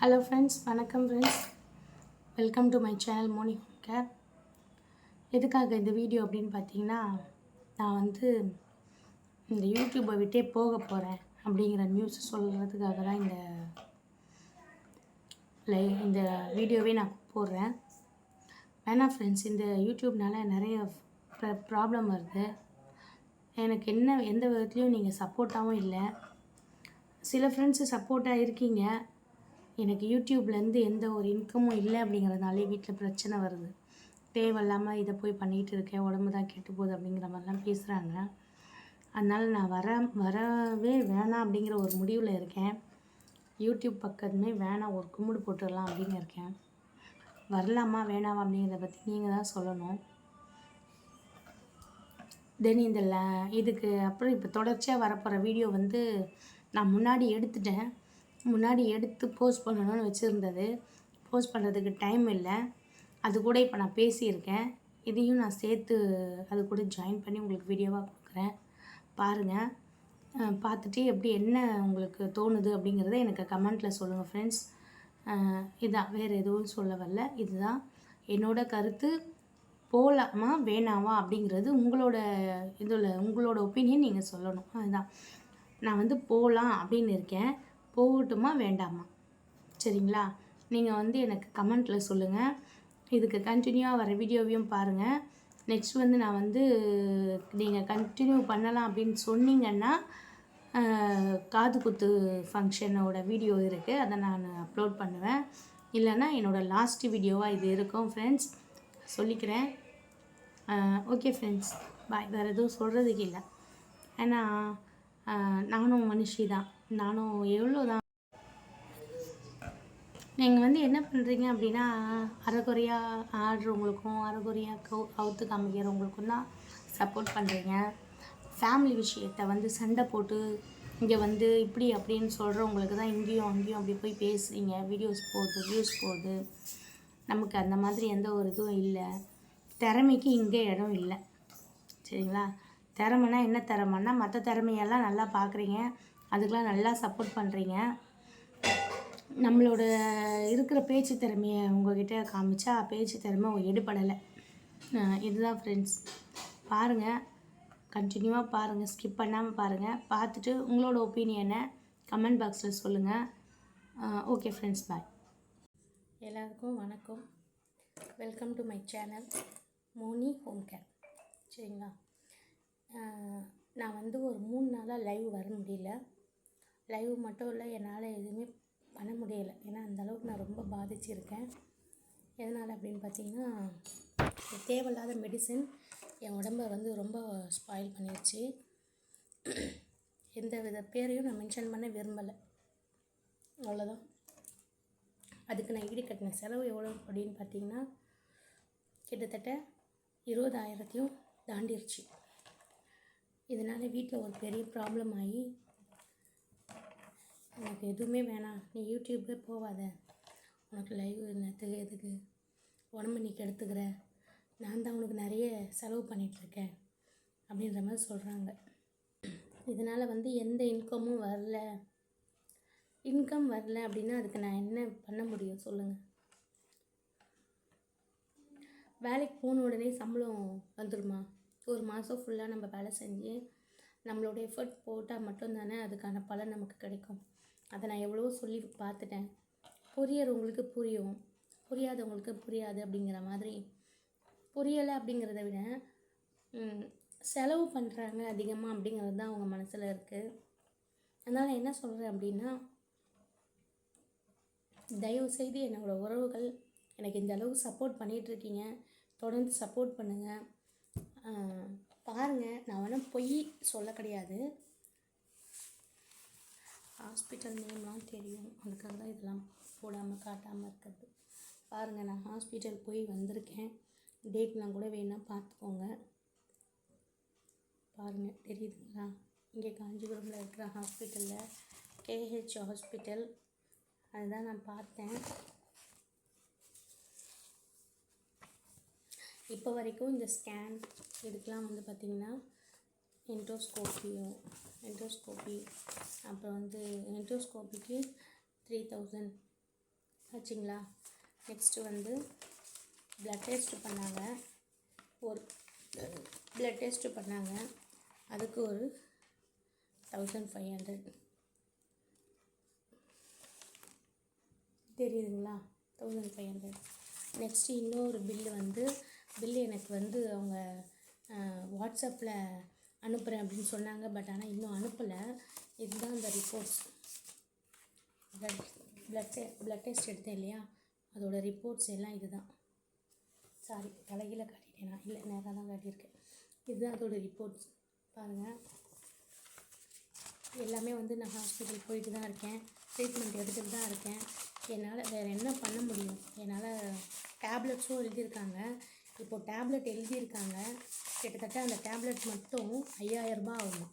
Hello friends வணக்கம் friends welcome to my channel Moni care எதுக்காக இந்த வீடியோ அப்படின்னு பார்த்தீங்கன்னா நான் வந்து இந்த யூடியூப்பை விட்டே போக போகிறேன் அப்படிங்கிற நியூஸ் சொல்கிறதுக்காக தான் இந்த லை இந்த வீடியோவே நான் போடுறேன். வேணாம் ஃப்ரெண்ட்ஸ் இந்த யூடியூப்னால நிறைய ப்ராப்ளம் வருது. எனக்கு என்ன எந்த விதத்துலையும் நீங்கள் சப்போர்ட்டாகவும் இல்லை. சில ஃப்ரெண்ட்ஸு சப்போர்ட்டாக இருக்கீங்க. எனக்கு யூடியூப்லேருந்து எந்த ஒரு இன்கமும் இல்லை அப்படிங்கிறதுனாலே வீட்டில் பிரச்சனை வருது. தேவையில்லாமல் இதை போய் பண்ணிகிட்டு இருக்கேன் உடம்பு தான் கெட்டு போகுது அப்படிங்கிற மாதிரிலாம் பேசுகிறாங்க அதனால் நான் வர வரவே வேணாம் அப்படிங்கிற ஒரு முடிவில் இருக்கேன். யூடியூப் பக்கத்துமே வேணாம் ஒரு கும்பிடு போட்டுடலாம் அப்படின்னு இருக்கேன். வரலாமா வேணாமா அப்படிங்கிறத பற்றி நீங்கள் தான் சொல்லணும். தென் இந்த இதுக்கு அப்புறம் இப்போ தொடர்ச்சியாக வரப்போகிற வீடியோ வந்து நான் முன்னாடி எடுத்துட்டேன். முன்னாடி எடுத்து போஸ்ட் பண்ணணும்னு வச்சுருந்தது. போஸ்ட் பண்ணுறதுக்கு டைம் இல்லை. அது கூட இப்போ நான் பேசியிருக்கேன். இதையும் நான் சேர்த்து அது கூட ஜாயின் பண்ணி உங்களுக்கு வீடியோவாக கொடுக்குறேன். பாருங்கள் பார்த்துட்டு எப்படி என்ன உங்களுக்கு தோணுது அப்படிங்கிறத எனக்கு கமெண்ட்டில் சொல்லுங்கள் ஃப்ரெண்ட்ஸ் இதான். வேறு எதுவும் சொல்ல வரல. இதுதான். என்னோட கருத்து. போகலாமா வேணாமா அப்படிங்கிறது உங்களோட இதில் உங்களோட ஒப்பீனியன் நீங்கள் சொல்லணும். அதுதான். நான் வந்து போகலாம் அப்படின்னு இருக்கேன். போகட்டுமா? வேண்டாமா? சரிங்களா? நீங்கள் வந்து எனக்கு கமெண்ட்டில் சொல்லுங்கள் இதுக்கு கண்டினியூவாக வர வீடியோவையும் பாருங்கள் நெக்ஸ்ட் வந்து நான் வந்து நீங்கள் கண்டினியூ பண்ணலாம் அப்படின்னு சொன்னீங்கன்னா காது குத்து ஃபங்க்ஷனோட வீடியோ இருக்குது அதை நான் அப்லோட் பண்ணுவேன். இல்லைன்னா என்னோடய லாஸ்ட் வீடியோவாக இது இருக்கும் ஃப்ரெண்ட்ஸ் சொல்லிக்கிறேன். ஓகே ஃப்ரெண்ட்ஸ் பாய் வேறு எதுவும் சொல்கிறதுக்கு இல்லை. ஏன்னா நானும் மனுஷி தான். நானும் எவ்வளோ தான் நீங்கள் வந்து என்ன பண்ணுறீங்க அப்படின்னா அரைகுறையாக ஆடுறவங்களுக்கும் அரைகுறையாக கவு அவுத்து காமிக்கிறவங்களுக்கும் தான் சப்போர்ட் பண்ணுறீங்க ஃபேமிலி விஷயத்தை வந்து சண்டை போட்டு இங்கே வந்து இப்படி அப்படின்னு சொல்கிறவங்களுக்கு தான் இங்கேயும் அங்கேயும் அப்படி போய் பேசுகிறீங்க வீடியோஸ் போகுது வியூஸ் போகுது நமக்கு அந்த மாதிரி எந்த ஒரு இதுவும் இல்லை. திறமைக்கு இங்கே இடம் இல்லை. சரிங்களா? திறமைனா என்ன திறமைன்னா மற்ற திறமையெல்லாம் நல்லா பார்க்குறீங்க. அதுக்கெலாம் நல்லா சப்போர்ட் பண்ணுறீங்க நம்மளோட இருக்கிற பேச்சு திறமையை உங்கள்கிட்ட காமிச்சா பேச்சு திறமை எடுபடலை. இதுதான் ஃப்ரெண்ட்ஸ் பாருங்கள் கண்டினியூவாக பாருங்கள் ஸ்கிப் பண்ணாமல் பாருங்கள் பார்த்துட்டு உங்களோட ஒப்பீனியனை கமெண்ட் பாக்ஸில் சொல்லுங்கள் ஓகே ஃப்ரெண்ட்ஸ் பாய் எல்லாருக்கும் வணக்கம். Welcome to my channel Moni home care சரிங்களா? நான் வந்து ஒரு மூணு நாளாக லைவ் வர முடியல. லைவ் மட்டும் இல்லை என்னால் எதுவுமே பண்ண முடியலை. ஏன்னா அந்தளவுக்கு நான் ரொம்ப பாதிச்சிருக்கேன். எதனால் அப்படின்னு பார்த்தீங்கன்னா தேவையில்லாத மெடிசன் என் உடம்பை வந்து ரொம்ப ஸ்பாயில் பண்ணிடுச்சு எந்த வித பேரையும் நான் மென்ஷன் பண்ண விரும்பலை. அவ்வளோதான் அதுக்கு நான் ஈடு கட்டின செலவு எவ்வளோ அப்படின்னு பார்த்தீங்கன்னா கிட்டத்தட்ட இருபதாயிரத்தையும் தாண்டிருச்சு. இதனால் வீட்டில் ஒரு பெரிய ப்ராப்ளம் ஆகி எனக்கு எதுவுமே வேணாம். நீ யூடியூப்பே போகாத. உனக்கு லைவ் என்னத்துக்கு எதுக்கு? உடம்பு நீ கெடுத்துக்கிற. நான் தான் உனக்கு நிறைய செலவு பண்ணிகிட்ருக்கேன் அப்படின்ற மாதிரி சொல்கிறாங்க இதனால் வந்து எந்த இன்கமும் வரல. இன்கம் வரல அப்படின்னா அதுக்கு நான் என்ன பண்ண முடியும் சொல்லுங்கள் வேலைக்கு போன உடனே சம்பளம் வந்துடுமா ஒரு மாதம் ஃபுல்லாக நம்ம வேலை செஞ்சு நம்மளோட எஃபர்ட் போட்டால் மட்டும்தானே அதுக்கான பலன் நமக்கு கிடைக்கும். அதை நான் எவ்வளவோ சொல்லி பார்த்துட்டேன். புரியறவங்களுக்கு புரியும். புரியாதவங்களுக்கு புரியாது அப்படிங்கிற மாதிரி. புரியலை அப்படிங்கிறத விட செலவு பண்ணுறாங்க அதிகமாக அப்படிங்கிறது தான் அவங்க மனசில் இருக்குது அதனால் என்ன சொல்கிறேன் அப்படின்னா தயவுசெய்து என்னோடய உறவுகள் எனக்கு இந்த அளவுக்கு சப்போர்ட் பண்ணிகிட்ருக்கீங்க தொடர்ந்து சப்போர்ட் பண்ணுங்கள் பாருங்கள் நான் வேணால் பொய் சொல்ல கிடையாது. ஹாஸ்பிட்டல் நேம்லாம் தெரியும். அதுக்காக தான் இதெல்லாம் போடாமல் காட்டாமல் இருக்கிறது. பாருங்கள் நான் ஹாஸ்பிட்டல் போய் வந்திருக்கேன். டேட்லாம் கூட வேணால் பார்த்துக்கோங்க. பாருங்கள் தெரியுதுங்களா? இங்கே காஞ்சிபுரமில் இருக்கிற ஹாஸ்பிட்டலில் கேஹெச் ஹாஸ்பிட்டல். அதுதான் நான் பார்த்தேன். இப்போ வரைக்கும் இந்த ஸ்கேன் இதுக்கெலாம் வந்து பார்த்திங்கன்னா என்டோஸ்கோப்பியோ என்டோஸ்கோப்பி அப்புறம் வந்து என்டோஸ்கோப்பிக்கு த்ரீ தௌசண்ட் ஆச்சுங்களா? நெக்ஸ்ட்டு வந்து ப்ளட் டெஸ்ட் பண்ணாங்க. ஒரு ப்ளட் டெஸ்ட்டு பண்ணாங்க. அதுக்கு ஒரு தௌசண்ட் ஃபைவ் ஹண்ட்ரட் தெரியுதுங்களா? தௌசண்ட் ஃபைவ் ஹண்ட்ரட் நெக்ஸ்ட்டு இன்னொரு பில்லு வந்து பில்லு எனக்கு வந்து அவங்க வாட்ஸ்அப்பில் அனுப்புகிறேன் அப்படின்னு சொன்னாங்க. பட் ஆனால் இன்னும் அனுப்பலை. இதுதான் அந்த reports blood blood blood test எடுத்தேன் இல்லையா? அதோடய ரிப்போர்ட்ஸ் எல்லாம் இதுதான். சாரி தலைகீழ காட்டிட்டேன் நான். இல்லை நேராக தான் காட்டியிருக்கேன். இதுதான் அதோடய ரிப்போர்ட்ஸ் பாருங்கள் எல்லாமே வந்து நான் ஹாஸ்பிட்டல் போயிட்டு தான் இருக்கேன். ட்ரீட்மெண்ட் எடுத்துகிட்டு தான் இருக்கேன். என்னால் வேறு என்ன பண்ண முடியும்? என்னால் டேப்லெட்ஸும் எழுதியிருக்காங்க. இப்போது டேப்லெட் எழுதியிருக்காங்க. கிட்டத்தட்ட அந்த டேப்லெட் மட்டும் ஐயாயிரரூபா ஆகும்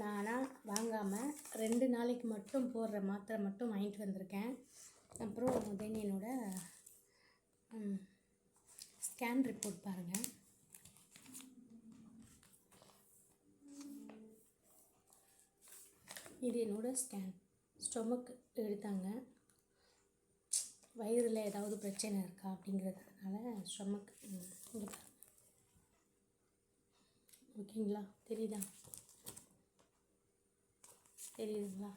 நான் ஆனால் வாங்காமல் ரெண்டு நாளைக்கு மட்டும் போடுற மாத்திரை மட்டும் வாங்கிட்டு வந்திருக்கேன். அப்புறம் தென் என்னோட ஸ்கேன் ரிப்போர்ட் பாருங்கள் இது என்னோடய ஸ்கேன். ஸ்டொமக் எடுத்தாங்க. வயிறில் ஏதாவது பிரச்சனை இருக்கா அப்படிங்கிறதுனால ஸ்டொமக் ஓகேங்களா? தெரியுதா? தெரியுதுங்களா?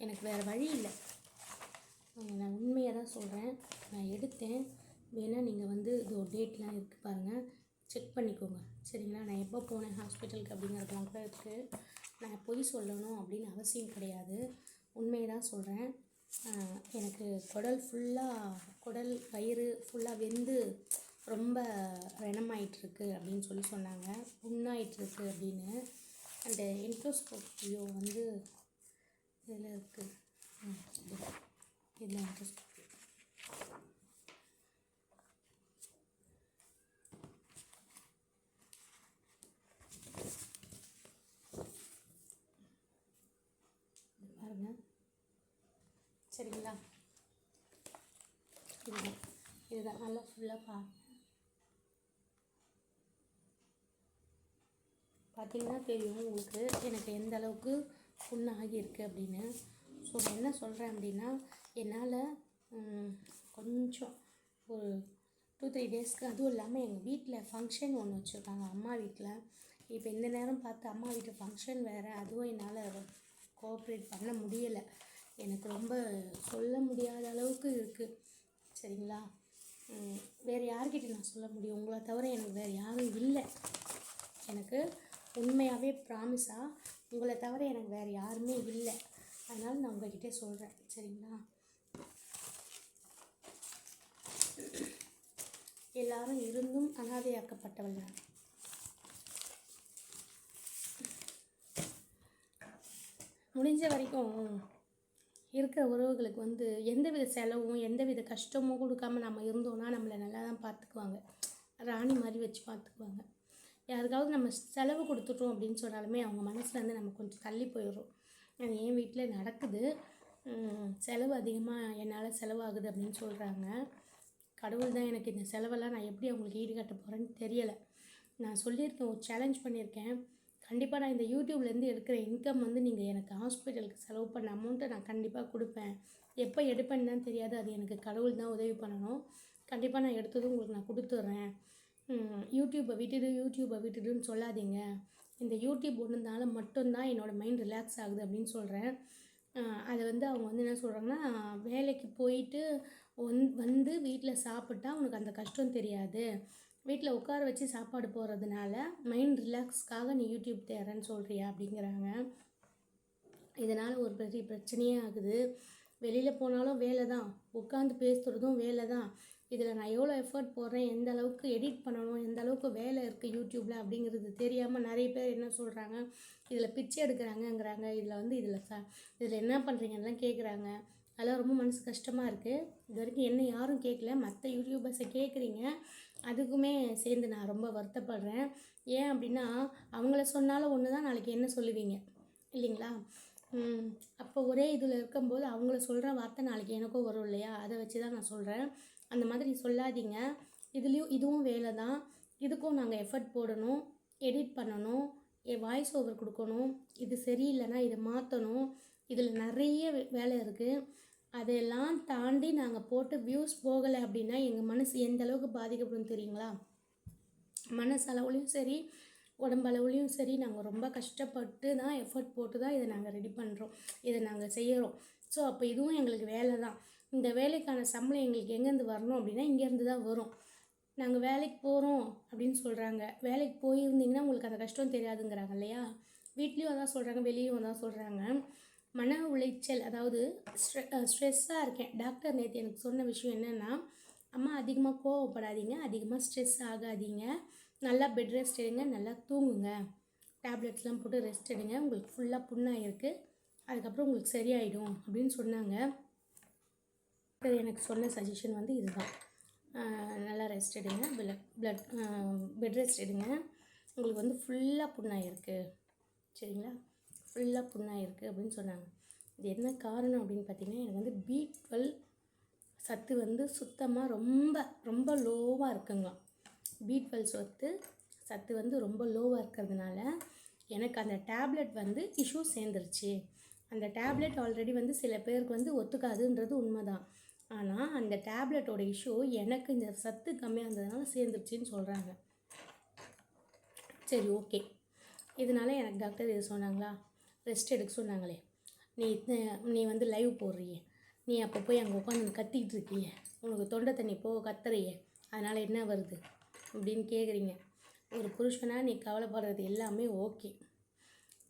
எனக்கு வேறு வழி இல்லை. நான் உண்மையாக தான் சொல்கிறேன் நான் எடுத்தேன். வேணால் நீங்கள் வந்து இதோ டேட்லாம் இருக்குது பாருங்கள் செக் பண்ணிக்கோங்க. சரிங்களா? நான் எப்போ போனேன்? ஹாஸ்பிட்டலுக்கு அப்படிங்கிறதுலாம் கூட இருக்குது நான் பொய் சொல்லணும் அப்படின்னு அவசியம் கிடையாது. உண்மையை தான் சொல்கிறேன் எனக்கு குடல் ஃபுல்லாக குடல் வயிறு ஃபுல்லாக வெந்து ரொம்ப ரணமாயிட்டிருக்கு அப்படின்னு சொல்லி சொன்னாங்க. புண்ணாயிட்ருக்கு அப்படின்னு. அந்த இன்ட்ரோஸ்கோப்பியோ வந்து இதில் இருக்குது இதில் இன்ட்ரோஸ்கோப் இது பாருங்க சரிங்களா? இதுதான் இதுதான். நல்லா ஃபுல்லாக பா பார்த்தீங்கன்னா தெரியும் உங்களுக்கு. எனக்கு எந்த அளவுக்கு புண்ணு அப்படின்னு. ஸோ நான் என்ன சொல்கிறேன் அப்படின்னா என்னால் கொஞ்சம் ஒரு டூ த்ரீ டேஸ்க்கு அதுவும் இல்லாமல் எங்கள் வீட்டில் ஃபங்க்ஷன் ஒன்று வச்சுருக்காங்க. அம்மா வீட்டில் இப்போ இந்த நேரம் பார்த்து அம்மா வீட்டு ஃபங்க்ஷன் வேறு. அதுவும் என்னால் கோஆப்ரேட் பண்ண முடியலை. எனக்கு ரொம்ப சொல்ல முடியாத அளவுக்கு இருக்குது சரிங்களா? வேறு யார்கிட்ட நான் சொல்ல முடியும்? உங்களை தவிர எனக்கு வேறு யாரும் இல்லை. எனக்கு உண்மையாகவே ப்ராமிஸாக உங்களை தவிர எனக்கு வேறு யாருமே இல்லை. அதனால் நான் உங்கள்கிட்ட சொல்கிறேன் சரிங்களா? எல்லாரும் இருந்தும் அனாதையாக்கப்பட்டவள் நான். முடிஞ்ச வரைக்கும் இருக்கிற உறவுகளுக்கு வந்து எந்தவித செலவும் எந்தவித கஷ்டமும் கொடுக்காம நம்ம இருந்தோம்னா நம்மளை நல்லா தான் பார்த்துக்குவாங்க. ராணி மாதிரி வச்சு பார்த்துக்குவாங்க. யாருக்காவது நம்ம செலவு கொடுத்துட்டோம் அப்படின்னு சொன்னாலுமே அவங்க மனசுலேருந்து நம்ம கொஞ்சம் தள்ளி போயிடுறோம். அது என் வீட்டில் நடக்குது. செலவு அதிகமாக என்னால் செலவாகுது அப்படின்னு சொல்கிறாங்க கடவுள் தான் எனக்கு இந்த செலவெல்லாம் நான் எப்படி அவங்களுக்கு ஈடுகட்ட போகிறேன்னு தெரியலை. நான் சொல்லியிருக்கேன் ஒரு சேலஞ்ச் பண்ணியிருக்கேன். கண்டிப்பாக நான் இந்த யூடியூப்லேருந்து எடுக்கிற இன்கம் வந்து நீங்கள் எனக்கு ஹாஸ்பிட்டலுக்கு செலவு பண்ண அமௌண்ட்டை நான் கண்டிப்பாக கொடுப்பேன். எப்போ எடுப்பேன்னு தான் தெரியாது. அது எனக்கு கடவுள் தான் உதவி பண்ணணும். கண்டிப்பாக நான் எடுத்ததும் உங்களுக்கு நான் கொடுத்துட்றேன். யூடியூப்பை விட்டுடு யூடியூப்பை விட்டுடுன்னு சொல்லாதீங்க. இந்த யூடியூப் ஒன்றுனால மட்டும்தான் என்னோடய மைண்ட் ரிலாக்ஸ் ஆகுது அப்படின்னு சொல்கிறேன் அதை வந்து அவங்க வந்து என்ன சொல்கிறாங்கன்னா வேலைக்கு போயிட்டு ஒன் வந்து வீட்டில் சாப்பிட்டா உனக்கு அந்த கஷ்டம் தெரியாது. வீட்டில் உட்கார வச்சு சாப்பாடு போடுறதுனால மைண்ட் ரிலாக்ஸ்க்காக நீ யூடியூப் தேரன்னு சொல்கிறியா அப்படிங்கிறாங்க. இதனால் ஒரு பெரிய பிரச்சனையே ஆகுது. வெளியில் போனாலும் வேலை தான். உட்காந்து பேசுகிறதும் வேலை தான். இதில் நான் எவ்வளோ எஃபர்ட் போடுறேன் எந்த அளவுக்கு எடிட் பண்ணணும் எந்த அளவுக்கு வேலை இருக்குது யூடியூப்பில் அப்படிங்கிறது தெரியாமல் நிறைய பேர் என்ன சொல்கிறாங்க இதில் பிச்சை எடுக்கிறாங்கங்கிறாங்க. இதில் வந்து இதில் ச இதில் என்ன பண்ணுறீங்கலாம் கேட்குறாங்க அதெல்லாம் ரொம்ப மனசு கஷ்டமாக இருக்குது இது வரைக்கும் என்ன யாரும் கேட்கல மற்ற யூடியூபர்ஸை கேட்குறீங்க அதுக்குமே சேர்ந்து நான் ரொம்ப வருத்தப்படுறேன். ஏன் அப்படின்னா அவங்கள சொன்னாலும் ஒன்று தான் நாளைக்கு என்ன சொல்லுவீங்க? இல்லைங்களா? அப்போ ஒரே இதில் இருக்கும்போது அவங்கள சொல்கிற வார்த்தை நாளைக்கு எனக்கும் வரும் இல்லையா? அதை வச்சு தான் நான் சொல்கிறேன் அந்த மாதிரி சொல்லாதீங்க. இதுலேயும் இதுவும் வேலை தான் இதுக்கும் நாங்கள் எஃபர்ட் போடணும் எடிட் பண்ணணும் என் வாய்ஸ் ஓவர் கொடுக்கணும். இது சரியில்லைன்னா இதை மாற்றணும் இதில் நிறைய வே- வேலை இருக்குது அதையெல்லாம் தாண்டி நாங்கள் போட்டு வியூஸ் போகலை அப்படின்னா எங்கள் மனசு எந்த அளவுக்கு பாதிக்கப்படும் தெரியுங்களா? மனசளவுலையும் சரி உடம்பளவுலையும் சரி நாங்கள் ரொம்ப கஷ்டப்பட்டு தான் எஃபர்ட் போட்டு தான் இதை நாங்கள் ரெடி பண்ணுறோம் இதை நாங்கள் செய்கிறோம் ஸோ அப்போ இதுவும் எங்களுக்கு வேலை தான். இந்த வேலைக்கான சம்பளம் எங்களுக்கு எங்கேருந்து வரணும் அப்படின்னா இங்கேருந்து தான் வரும். நாங்கள் வேலைக்கு போகிறோம் அப்படின்னு சொல்கிறாங்க வேலைக்கு போயிருந்தீங்கன்னா உங்களுக்கு அந்த கஷ்டம் தெரியாதுங்கிறாங்க இல்லையா? வீட்லேயும் அதான் சொல்கிறாங்க வெளியும் அதான் சொல்கிறாங்க மன உளைச்சல் அதாவது ஸ்ட்ரெ ஸ்ட்ரெஸ்ஸாக இருக்கேன். டாக்டர் நேற்று எனக்கு சொன்ன விஷயம் என்னென்னா அம்மா அதிகமாக கோவப்படாதீங்க அதிகமாக ஸ்ட்ரெஸ் ஆகாதீங்க. நல்லா பெட் ரெஸ்ட் எடுங்க நல்லா தூங்குங்க. டேப்லெட்ஸ்லாம் போட்டு ரெஸ்ட் எடுங்க. உங்களுக்கு ஃபுல்லாக புண்ணாக இருக்குது அதுக்கப்புறம் உங்களுக்கு சரியாயிடும். அப்படின்னு சொன்னாங்க. டாக்டர் எனக்கு சொன்ன சஜஷன் வந்து இதுதான். நல்லா ரெஸ்ட் எடுங்க. பிளட் பிளட் பெட் ரெஸ்ட் எடுங்க. உங்களுக்கு வந்து ஃபுல்லாக புண்ணாக இருக்குது சரிங்களா? ஃபுல்லாக புண்ணாக இருக்குது அப்படின்னு சொன்னாங்க. இது என்ன காரணம் அப்படின்னு பார்த்தீங்கன்னா எனக்கு வந்து பி டுவெல் சத்து வந்து சுத்தமாக ரொம்ப ரொம்ப லோவாக இருக்குங்க. பி டுவெல் சத்து சத்து வந்து ரொம்ப லோவாக இருக்கிறதுனால எனக்கு அந்த டேப்லெட் வந்து இஷ்யூ சேர்ந்துருச்சு. அந்த டேப்லெட் ஆல்ரெடி வந்து சில பேருக்கு வந்து ஒத்துக்காதுன்றது உண்மைதான். ஆனால் அந்த டேப்லெட்டோட இஷ்யூ எனக்கு இந்த சத்து கம்மியாக இருந்ததுனால சேர்ந்துருச்சுன்னு சொல்கிறாங்க சரி ஓகே இதனால எனக்கு டாக்டர் இது சொன்னாங்களா? ரெஸ்ட் எடுக்க சொன்னாங்களே. நீ நீ வந்து லைவ் போடுறியே. நீ அப்போ போய் அங்கே உட்காந்து கத்திக்கிட்டு இருக்கியே. உனக்கு தொண்டை தண்ணி போ கத்துறையே அதனால் என்ன வருது? அப்படின்னு கேட்குறீங்க ஒரு புருஷனாக நீ கவலைப்படுறது எல்லாமே ஓகே.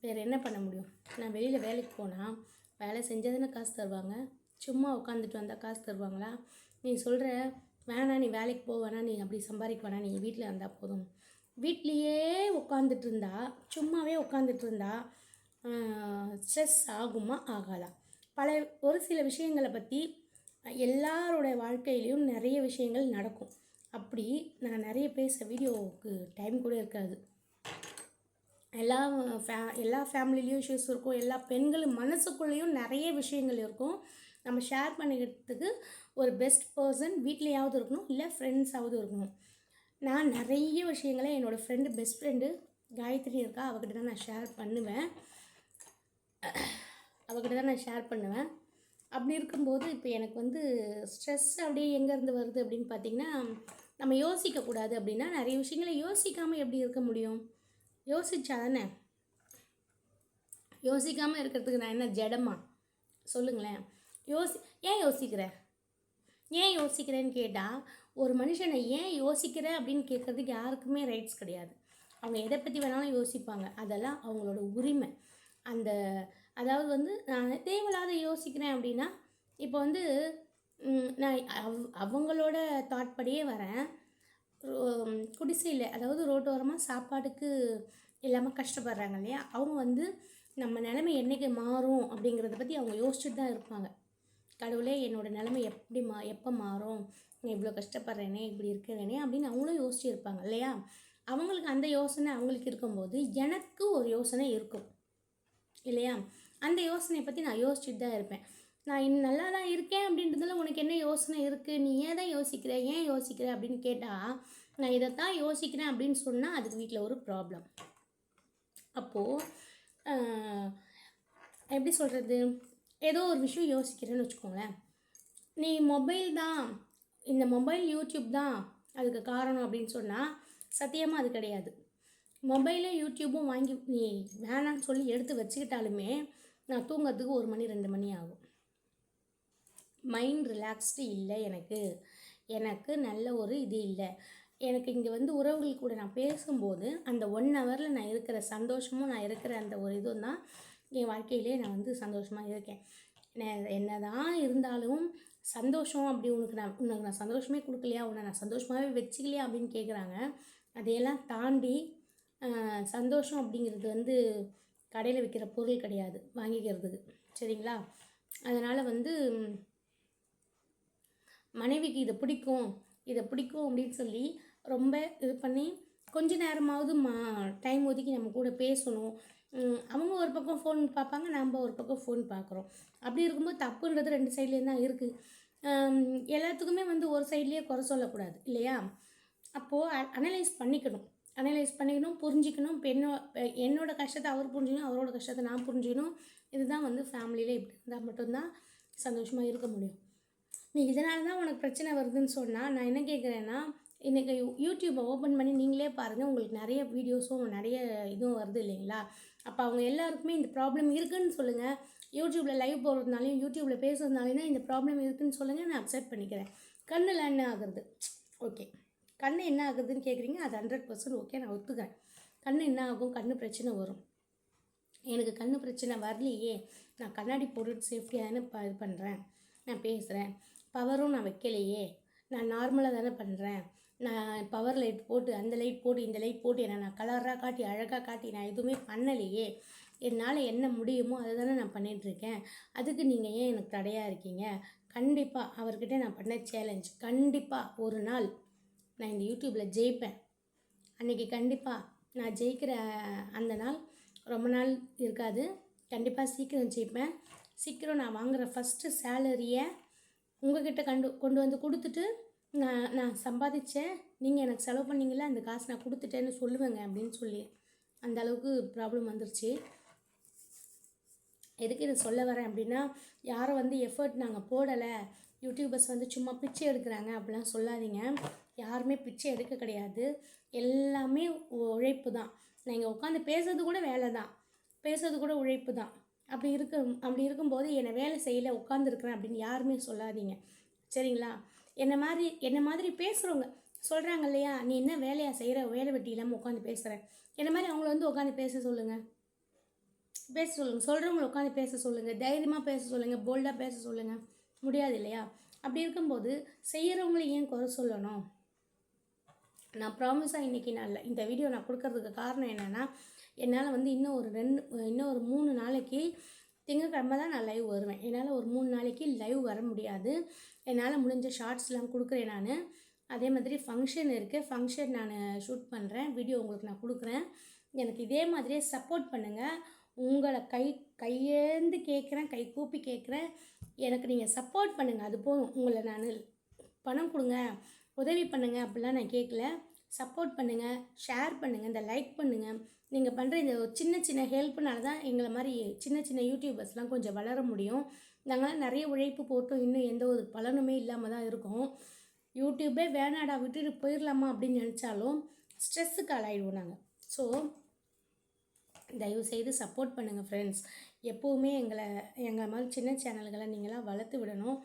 வேறு என்ன பண்ண முடியும்? நான் வெளியில் வேலைக்கு போனால் வேலை செஞ்சதுன்னு காசு தருவாங்க. சும்மா உட்காந்துட்டு வந்தால் காசு தருவாங்களா? நீ சொல்கிற வேணாம் நீ வேலைக்கு போ வேணாம் நீ அப்படி சம்பாதிக்க வேணாம் நீ வீட்டில் இருந்தால் போதும். வீட்லேயே உட்காந்துட்டு இருந்தா சும்மாவே உட்காந்துட்டு இருந்தா ஸ்ட்ரெஸ் ஆகுமா? ஆகாதா பல ஒரு சில விஷயங்களை பற்றி எல்லாரோட வாழ்க்கையிலையும் நிறைய விஷயங்கள் நடக்கும். அப்படி நான் நிறைய பேச வீடியோவுக்கு டைம் கூட இருக்காது. எல்லா ஃபே எல்லா ஃபேமிலிலையும் இஷ்யூஸ் இருக்கும். எல்லா பெண்களும் மனசுக்குள்ளேயும் நிறைய விஷயங்கள் இருக்கும். நம்ம ஷேர் பண்ணிக்கிறதுக்கு ஒரு பெஸ்ட் பர்சன் வீட்லேயாவது இருக்கணும் இல்லை ஃப்ரெண்ட்ஸாவது இருக்கணும். நான் நிறைய விஷயங்களை என்னோடய ஃப்ரெண்டு பெஸ்ட் ஃப்ரெண்டு காயத்ரி இருக்கா? அவகிட்ட தான் நான் ஷேர் பண்ணுவேன். அவகிட்ட தான் நான் ஷேர் பண்ணுவேன். அப்படி இருக்கும்போது இப்போ எனக்கு வந்து ஸ்ட்ரெஸ் அப்படியே எங்கேருந்து வருது அப்படின்னு பார்த்தீங்கன்னா நம்ம யோசிக்கக்கூடாது அப்படின்னா நிறைய விஷயங்களை யோசிக்காமல் எப்படி இருக்க முடியும்? யோசிச்சா தானே? யோசிக்காமல் இருக்கிறதுக்கு நான் என்ன ஜடமா? சொல்லுங்களேன். யோசி ஏன் யோசிக்கிற? ஏன் யோசிக்கிறேன்னு கேட்டால் ஒரு மனுஷனை ஏன் யோசிக்கிற அப்படின்னு கேட்குறதுக்கு யாருக்குமே ரைட்ஸ் கிடையாது. அவங்க எதை பற்றி வேணாலும் யோசிப்பாங்க. அதெல்லாம் அவங்களோட உரிமை. அந்த அதாவது வந்து நான் தேவையில்லாத யோசிக்கிறேன் அப்படின்னா இப்போ வந்து நான் அவ் அவங்களோட தாட் படியே வரேன். ரோ- குடிசையில் அதாவது ரோட்டோரமாக சாப்பாட்டுக்கு இல்லாமல் கஷ்டப்படுறாங்க இல்லையா? அவங்க வந்து நம்ம நிலைமை என்னைக்கு மாறும் அப்படிங்கிறத பற்றி அவங்க யோசிச்சுட்டு தான் இருப்பாங்க. கடவுளே என்னோட நிலைமை எப்படி மா எப்போ மாறும்? நான் இவ்வளோ கஷ்டப்படுறேனே இப்படி இருக்கிறேனே அப்படின்னு அவங்களும் யோசிச்சு இருப்பாங்க இல்லையா? அவங்களுக்கு அந்த யோசனை அவங்களுக்கு இருக்கும்போது எனக்கு ஒரு யோசனை இருக்கும். இல்லையா? அந்த யோசனையை பற்றி நான் யோசிச்சுட்டு தான் இருப்பேன். நான் இன்னும் நல்லா தான் இருக்கேன் அப்படின்றதுல உனக்கு என்ன யோசனை இருக்குது நீ ஏன் தான் யோசிக்கிற? ஏன் யோசிக்கிற? அப்படின்னு கேட்டால் நான் இதைத்தான் யோசிக்கிறேன் அப்படின்னு சொன்னால் அதுக்கு வீட்டில் ஒரு ப்ராப்ளம் அப்போது எப்படி சொல்கிறது ஏதோ ஒரு விஷயம் யோசிக்கிறேன்னு வச்சுக்கோங்களேன். நீ மொபைல் தான் இந்த மொபைல் யூடியூப் தான் அதுக்கு காரணம் அப்படின்னு சொன்னால் சத்தியமாக அது கிடையாது. மொபைலும் யூடியூப்பும் வாங்கி நீ வேணான்னு சொல்லி எடுத்து வச்சுக்கிட்டாலுமே நான் தூங்கிறதுக்கு ஒரு மணி ரெண்டு மணி ஆகும். மைண்ட் ரிலாக்ஸ்டு இல்லை எனக்கு. எனக்கு நல்ல ஒரு இது இல்லை. எனக்கு இங்கே வந்து உறவுகள் கூட நான் பேசும்போது அந்த ஒன் ஹவரில் நான் இருக்கிற சந்தோஷமும் நான் இருக்கிற அந்த ஒரு இதுவும் தான் என் வாழ்க்கையிலே நான் வந்து சந்தோஷமாக இருக்கேன். என்ன தான் இருந்தாலும் சந்தோஷம் அப்படி உனக்கு நான் உனக்கு நான் சந்தோஷமே கொடுக்கலையா? உன்னை நான் சந்தோஷமாகவே வச்சுக்கலையா? அப்படின்னு கேட்குறாங்க அதையெல்லாம் தாண்டி சந்தோஷம் அப்படிங்கிறது வந்து கடையில் விற்கிற பொருள் கிடையாது வாங்கிக்கிறதுக்கு. சரிங்களா? அதனால் வந்து மனைவிக்கு இதை பிடிக்கும் இதை பிடிக்கும் அப்படின்னு சொல்லி ரொம்ப இது பண்ணி கொஞ்ச நேரமாவது மா டைம் ஒதுக்கி நம்ம கூட பேசணும். அவங்க ஒரு பக்கம் ஃபோன் பார்ப்பாங்க நம்ம ஒரு பக்கம் ஃபோன் பார்க்குறோம். அப்படி இருக்கும்போது தப்புன்றது ரெண்டு சைட்லேயும் தான் இருக்குது எல்லாத்துக்குமே வந்து ஒரு சைட்லேயே குறை சொல்லக்கூடாது இல்லையா? அப்போது அனலைஸ் பண்ணிக்கணும். அனலைஸ் பண்ணிக்கணும் புரிஞ்சிக்கணும் பெண்ணோ என்னோடய கஷ்டத்தை அவர் புரிஞ்சுக்கணும் அவரோட கஷ்டத்தை நான் புரிஞ்சிக்கணும். இதுதான் வந்து ஃபேமிலியில் இப்படி இருந்தால் மட்டும்தான் சந்தோஷமாக இருக்க முடியும். நீ இதனால தான் உனக்கு பிரச்சனை வருதுன்னு சொன்னால் நான் என்ன கேட்குறேன்னா இன்றைக்கி யூடியூப்பை ஓப்பன் பண்ணி நீங்களே பாருங்கள் உங்களுக்கு நிறைய வீடியோஸும் நிறைய இதுவும் வருது இல்லைங்களா? அப்போ அவங்க எல்லாருக்குமே இந்த ப்ராப்ளம் இருக்குதுன்னு சொல்லுங்கள் யூடியூப்பில் லைவ் போடுறதுனாலையும் யூடியூப்பில் பேசுறதுனாலையும் இந்த ப்ராப்ளம் இருக்குதுன்னு சொல்லுங்கள் நான் அக்செப்ட் பண்ணிக்கிறேன். கண்ணில் என்ன ஆகுறது? ஓகே. கண் என்ன ஆகுதுன்னு கேட்குறீங்க அது ஹண்ட்ரட் பர்சன்ட் ஓகே நான் ஒத்துக்கிறேன். கண் என்ன ஆகும்? கண் பிரச்சனை வரும். எனக்கு கண் பிரச்சனை வரலையே நான் கண்ணாடி போட்டுட்டு சேஃப்டியாக தானே ப இது பண்ணுறேன் நான் பேசுகிறேன் பவரும் நான் வைக்கலையே. நான் நார்மலாக தானே பண்ணுறேன் நான் பவர் லைட் போட்டு அந்த லைட் போட்டு இந்த லைட் போட்டு என்ன நான் கலராக காட்டி அழகாக காட்டி நான் எதுவுமே பண்ணலையே. என்னால் என்ன முடியுமோ அதை தானே நான் பண்ணிகிட்ருக்கேன் அதுக்கு நீங்கள் ஏன் எனக்கு தடையாக இருக்கீங்க? கண்டிப்பாக அவர்கிட்ட நான் பண்ண சேலஞ்ச் கண்டிப்பாக ஒரு நாள் நான் இந்த யூடியூப்பில் ஜெயிப்பேன். அன்றைக்கி கண்டிப்பாக நான் ஜெயிக்கிற அந்த நாள் ரொம்ப நாள் இருக்காது. கண்டிப்பாக சீக்கிரம் ஜெயிப்பேன். சீக்கிரம் நான் வாங்குகிற ஃபஸ்ட்டு சேலரியை உங்ககிட்ட கண்டு கொண்டு வந்து கொடுத்துட்டு நான் நான் சம்பாதிச்சேன். நீங்கள் எனக்கு செலவு பண்ணீங்களா அந்த காசு நான் கொடுத்துட்டேன்னு சொல்லுவேங்க அப்படின்னு சொல்லி அந்த அளவுக்கு ப்ராப்ளம் வந்துருச்சு. எதுக்கு இதை சொல்ல வரேன் அப்படின்னா யாரும் வந்து எஃபர்ட் நாங்கள் போடலை. யூடியூபர்ஸ் வந்து சும்மா பிச்சை எடுக்கிறாங்க அப்படிலாம் சொல்லாதீங்க. யாருமே பிச்சை எடுக்க கிடையாது. எல்லாமே உழைப்பு தான். நீங்கள் உட்காந்து பேசுறது கூட வேலை தான். பேசுறது கூட உழைப்பு தான். அப்படி இருக்க அப்படி இருக்கும்போது என்னை வேலை செய்யலை உட்காந்துருக்குறேன் அப்படின்னு யாருமே சொல்லாதீங்க. சரிங்களா? என்ன மாதிரி என்ன மாதிரி பேசுகிறவங்க சொல்கிறாங்க இல்லையா? நீ என்ன வேலையாக செய்கிற வேலை வெட்டி இல்லாமல் உட்காந்து பேசுகிறேன் என்ன மாதிரி அவங்கள வந்து உட்காந்து பேச சொல்லுங்கள் பேச சொல்லுங்கள் சொல்கிறவங்கள உட்காந்து பேச சொல்லுங்கள் தைரியமாக பேச சொல்லுங்கள் போல்டாக பேச சொல்லுங்கள் முடியாது இல்லையா? அப்படி இருக்கும்போது செய்கிறவங்கள ஏன் குறை சொல்லணும்? நான் ப்ராமிஸாக இன்றைக்கி நான் இந்த வீடியோ நான் கொடுக்கறதுக்கு காரணம் என்னென்னா என்னால் வந்து இன்னும் ஒரு ரெண்டு இன்னும் ஒரு மூணு நாளைக்கு திங்கக்கிழமை தான் நான் லைவ் வருவேன். என்னால் ஒரு மூணு நாளைக்கு லைவ் வர முடியாது. என்னால் முடிஞ்ச ஷார்ட்ஸ்லாம் கொடுக்குறேன் நான். அதே மாதிரி ஃபங்க்ஷன் இருக்குது ஃபங்க்ஷன் நான் ஷூட் பண்ணுறேன் வீடியோ உங்களுக்கு நான் கொடுக்குறேன். எனக்கு இதே மாதிரியே சப்போர்ட் பண்ணுங்கள் உங்களை கை கையேந்து கேட்குறேன் கை கூப்பி கேட்குறேன் எனக்கு நீங்கள் சப்போர்ட் பண்ணுங்கள் அது போதும். உங்களை நான் பணம் கொடுங்க. உதவி பண்ணுங்க அப்படிலாம் நான் கேட்கல சப்போர்ட் பண்ணுங்கள் ஷேர் பண்ணுங்கள் இந்த லைக் பண்ணுங்கள் நீங்கள் பண்ணுற இந்த ஒரு சின்ன சின்ன ஹெல்ப்னால தான் எங்களை மாதிரி சின்ன சின்ன யூடியூபர்ஸ்லாம் கொஞ்சம் வளர முடியும். நாங்களாம் நிறைய உழைப்பு போட்டும் இன்னும் எந்த ஒரு பலனுமே இல்லாமல் தான் இருக்கோம். யூடியூபே வேணாடா விட்டுட்டு போயிடலாமா அப்படின்னு நினச்சாலும் ஸ்ட்ரெஸ்ஸுக்கு ஆளாயிடுவோம் நாங்கள் ஸோ தயவு செய்து சப்போர்ட் பண்ணுங்கள் ஃப்ரெண்ட்ஸ் எப்போவுமே எங்களை எங்களை மாதிரி சின்ன சேனல்களை நீங்களாம் வளர்த்து விடணும்.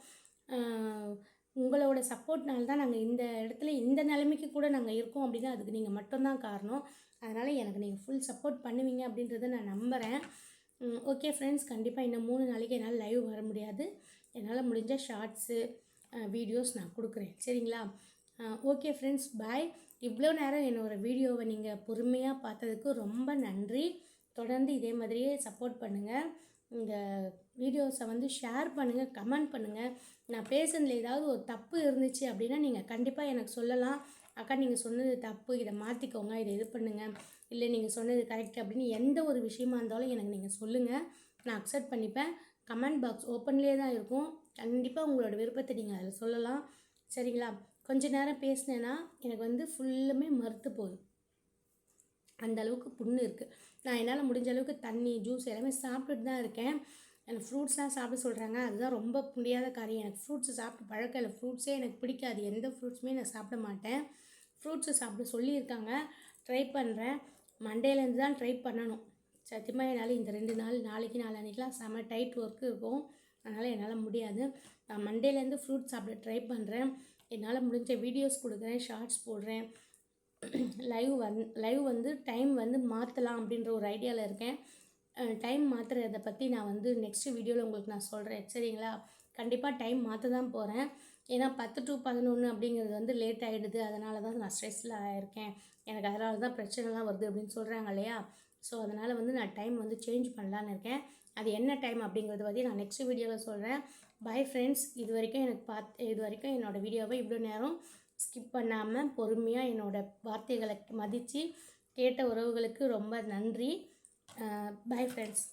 உங்களோட சப்போர்ட்னால தான் நாங்கள் இந்த இடத்துல இந்த நிலைமைக்கு கூட நாங்கள் இருக்கோம் அப்படின்னா அதுக்கு நீங்கள் மட்டும்தான் காரணம். அதனால் எனக்கு நீங்கள் ஃபுல் சப்போர்ட் பண்ணுவீங்க அப்படின்றத நான் நம்புகிறேன் ஓகே ஃப்ரெண்ட்ஸ் கண்டிப்பாக இன்னும் மூணு நாளைக்கு என்னால் லைவ் வர முடியாது. என்னால் முடிஞ்ச ஷார்ட்ஸு வீடியோஸ் நான் கொடுக்குறேன். சரிங்களா? ஓகே ஃப்ரெண்ட்ஸ் பாய் இவ்வளோ நேரம் என்னோடய வீடியோவை நீங்கள் பொறுமையாக பார்த்ததுக்கு ரொம்ப நன்றி. தொடர்ந்து இதே மாதிரியே சப்போர்ட் பண்ணுங்கள் இந்த வீடியோஸை வந்து ஷேர் பண்ணுங்கள் கமெண்ட் பண்ணுங்கள் நான் பேசுனதில் ஏதாவது ஒரு தப்பு இருந்துச்சு அப்படின்னா நீங்கள் கண்டிப்பாக எனக்கு சொல்லலாம். அக்கா நீங்கள் சொன்னது தப்பு இதை மாற்றிக்கோங்க இதை இது பண்ணுங்கள் இல்லை நீங்கள் சொன்னது கரெக்ட் அப்படின்னு எந்த ஒரு விஷயமா இருந்தாலும் எனக்கு நீங்கள் சொல்லுங்கள் நான் அக்செப்ட் பண்ணிப்பேன். கமெண்ட் பாக்ஸ் ஓப்பன்லேயே தான் இருக்கும். கண்டிப்பாக உங்களோட விருப்பத்தை நீங்கள் அதில் சொல்லலாம். சரிங்களா? கொஞ்ச நேரம் பேசினேன்னா எனக்கு வந்து ஃபுல்லுமே மறுத்து போகுது. அந்த அளவுக்கு புண்ணு இருக்குது நான் என்னால் முடிஞ்ச அளவுக்கு தண்ணி ஜூஸ் எல்லாமே சாப்பிட்டுட்டு தான் இருக்கேன். எனக்கு ஃப்ரூட்ஸ்லாம் சாப்பிட சொல்கிறாங்க அதுதான் ரொம்ப முடியாத காரியம். எனக்கு ஃப்ரூட்ஸ் சாப்பிட்டு பழக்கம் இல்லை. ஃப்ரூட்ஸே எனக்கு பிடிக்காது. எந்த ஃப்ரூட்ஸுமே நான் சாப்பிட மாட்டேன். ஃப்ரூட்ஸை சாப்பிட சொல்லியிருக்காங்க. ட்ரை பண்ணுறேன் மண்டேலேருந்து தான் ட்ரை பண்ணணும். சத்தியமாக என்னால் இந்த ரெண்டு நாள் நாளைக்கு நாளான்னைக்கெலாம் செம்ம டைட் ஒர்க் இருக்கும். அதனால் என்னால் முடியாது. நான் மண்டேலேருந்து ஃப்ரூட்ஸ் சாப்பிட ட்ரை பண்ணுறேன் என்னால் முடிஞ்ச வீடியோஸ் கொடுக்குறேன். ஷார்ட்ஸ் போடுறேன். லைவ் வந் லைவ் வந்து டைம் வந்து மாற்றலாம் அப்படின்ற ஒரு ஐடியாவில் இருக்கேன். டைம் மாற்றுறதை பற்றி நான் வந்து நெக்ஸ்ட் வீடியோவில் உங்களுக்கு நான் சொல்கிறேன் சரிங்களா? கண்டிப்பாக டைம் மாற்ற தான் போகிறேன் ஏன்னா பத்து டு பதினொன்று அப்படிங்கிறது வந்து லேட் ஆகிடுது அதனால தான் நான் ஸ்ட்ரெஸ்ஸில் ஆகிருக்கேன் எனக்கு அதனால தான் பிரச்சனைலாம் வருது அப்படின்னு சொல்கிறாங்க இல்லையா? ஸோ அதனால் வந்து நான் டைம் வந்து சேஞ்ச் பண்ணலான்னு இருக்கேன். அது என்ன டைம் அப்படிங்கிறத பற்றி நான் நெக்ஸ்ட் வீடியோவில் சொல்கிறேன் பை ஃப்ரெண்ட்ஸ் இது வரைக்கும் எனக்கு பார்த்து இது வரைக்கும் என்னோடய வீடியோவை இவ்வளோ நேரம் ஸ்கிப் பண்ணாமல் பொறுமையாக என்னோடய வார்த்தைகளை மதித்து கேட்ட உறவுகளுக்கு ரொம்ப நன்றி. Bye friends